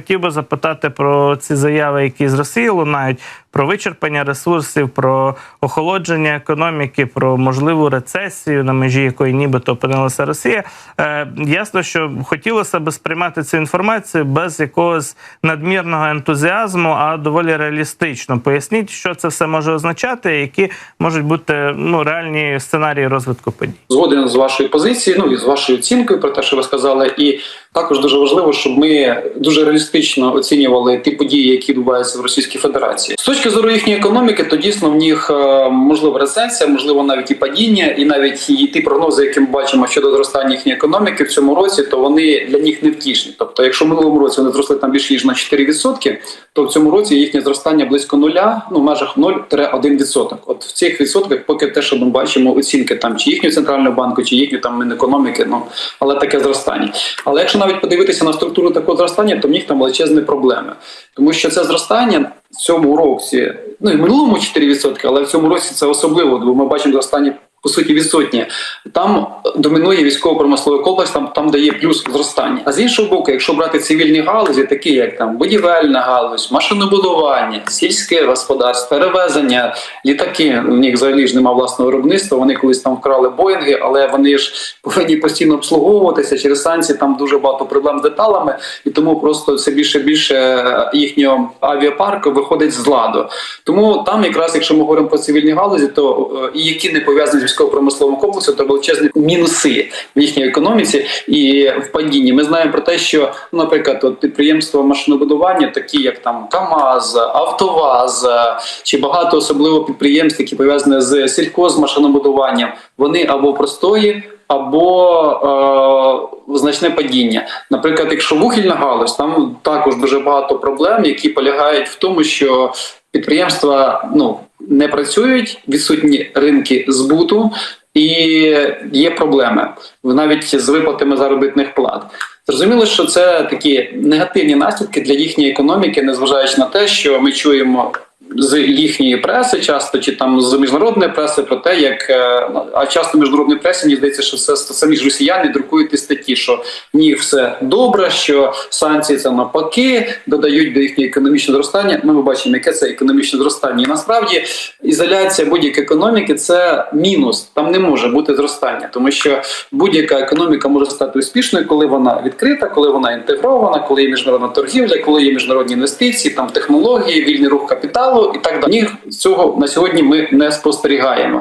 Хотів би запитати про ці заяви, які з Росії лунають, про вичерпання ресурсів, про охолодження економіки, про можливу рецесію, на межі якої нібито опинилася Росія. Е, ясно, що хотілося б сприймати цю інформацію без якогось надмірного ентузіазму, а доволі реалістично. Поясніть, що це все може означати, які можуть бути ну реальні сценарії розвитку подій. згоден з вашою позицією, ну і з вашою оцінкою про те, що ви сказали, і також дуже важливо, щоб ми дуже реалістично оцінювали ті події, які відбуваються в Російській Федерації. З точки зору їхньої економіки, то дійсно в них е, можливо рецесія, можливо, навіть і падіння, і навіть і ті прогнози, які ми бачимо щодо зростання їхньої економіки в цьому році, то вони для них невтішні. Тобто, якщо в минулому році вони зросли там більше ніж на 4%, то в цьому році їхнє зростання близько нуля, ну в межах 0-1%. От в цих відсотках, поки те, що ми бачимо, оцінки там чи їхнього центрального банку, чи їхньої там Мінекономіки, ну але таке зростання. Але якщо навіть подивитися на структуру такого зростання, то в них там величезні проблеми, тому що це зростання цьому році, ну і в минулому 4%, але в цьому році це особливо, бо ми бачимо зростання. По суті, відсотні там домінує військово-промисловий комплекс, там там дає плюс зростання. А з іншого боку, якщо брати цивільні галузі, такі як там будівельна галузь, машинобудування, сільське господарство, перевезення, літаки. У них взагалі ж немає власного виробництва. Вони колись там вкрали боїнги, але вони ж повинні постійно обслуговуватися через санкції. Там дуже багато проблем з деталями, і тому просто все більше більше їхнього авіапарку виходить з ладу. Тому там, якраз, якщо ми говоримо про цивільні галузі, то е, і які не пов'язані з військово-промисловим комплексом, то величезні мінуси в їхній економіці і в падінні. Ми знаємо про те, що, наприклад, от підприємства машинобудування, такі як там КАМАЗ, Автоваз чи багато особливо підприємств, які пов'язані з сільхозмашинобудуванням, вони або простої. Або е, значне падіння. Наприклад, якщо вугільна галузь, там також дуже багато проблем, які полягають в тому, що підприємства ну не працюють, відсутні ринки збуту, і є проблеми навіть з виплатами заробітних плат. Зрозуміло, що це такі негативні наслідки для їхньої економіки, незважаючи на те, що ми чуємо. З їхньої преси, часто чи там з міжнародної преси про те, як е, а часто в міжнародній мені здається, що все самі ж росіяни друкують ті статті, що них все добре, що санкції це навпаки додають до їхнього економічного зростання. Ми бачимо, яке це економічне зростання. І насправді ізоляція будь-якої економіки це мінус. Там не може бути зростання, тому що будь-яка економіка може стати успішною, коли вона відкрита, коли вона інтегрована, коли є міжнародна торгівля, коли є міжнародні інвестиції, там технології, вільний рух капіталу і так далі. Ні, цього на сьогодні ми не спостерігаємо.